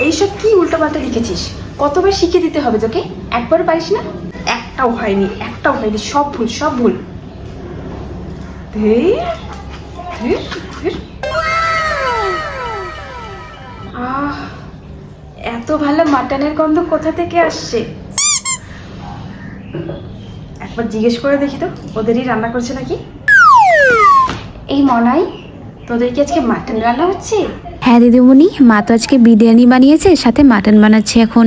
এইসব কি উল্টোপাল্টা লিখেছিস? কতবার শিখিয়ে দিতে হবে তোকে? একবার পারিস না? একটাও হয়নি একটাও হয়নি, সব ভুল সব ভুল। আহ, এত ভালো মাটনের গন্ধ কোথা থেকে আসছে? একবার জিজ্ঞেস করে দেখি তো, ওদেরই রান্না করছে নাকি? এই মনাই তোদের কি আজকে মাটন রান্না হচ্ছে? হ্যাঁ দিদিমণি মা তো আজকে বিরিয়ানি বানিয়েছে সাথে মাটন বানাচ্ছে এখন।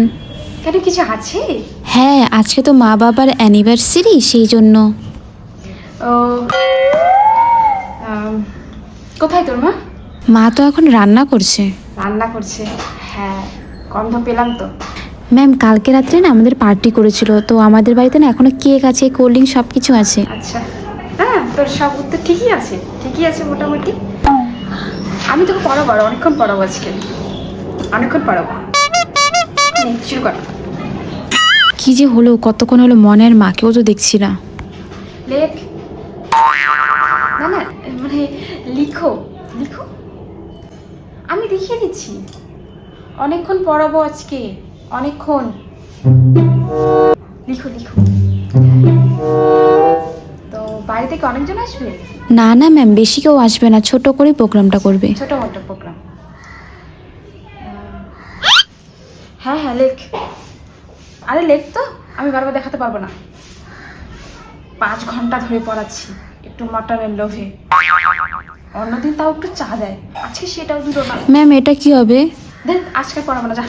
কেন কিছু আছে? হ্যাঁ আজকে তো মা বাবার অ্যানিভার্সারি সেই জন্য। ও কোথায় তোর মা? মা তো এখন রান্না করছে। রান্না করছে হ্যাঁ গন্ধ পেলাম তো। ম্যাম কালকে রাত্রে না আমাদের পার্টি করেছিল তো আমাদের বাড়িতে না এখনও কেক আছে কোল্ড ড্রিঙ্ক সব কিছু আছে। আচ্ছা। হ্যাঁ তোর সব উত্তর ঠিকই আছে ঠিকই আছে মোটামুটি। আমি তোকে পড়াবো আর অনেকক্ষণ পড়াবো আজকে। অনেকক্ষণ পড়াবো। শুরু কর। কি যে হলো কতক্ষণ হলো মনের মাকেও তো দেখছি না। লেখ। না না মানে লিখো লিখো। আমি দেখিয়ে দিচ্ছি। অনেকক্ষণ পড়াবো আজকে অনেকক্ষণ। লিখো লিখো। বাইরে থেকে অনেকজন আসবে? না না ম্যাম বেশি কেউ আসবে না। ছোট করে প্রোগ্রামটা করবে। ছোট মোটো প্রোগ্রাম হ্যাঁ হ্যাঁ লেখ। আরে লেখ তো। আমি বারবার দেখাতে পারব না। পাঁচ ঘণ্টা ধরে পড়াচ্ছি একটু মটনের লোভে। অন্যদিন তাও একটু চা দেয়। আজকে সেটাও দিল না। ম্যাম এটা কি হবে? দেখ আজকে পড়াবো না যা।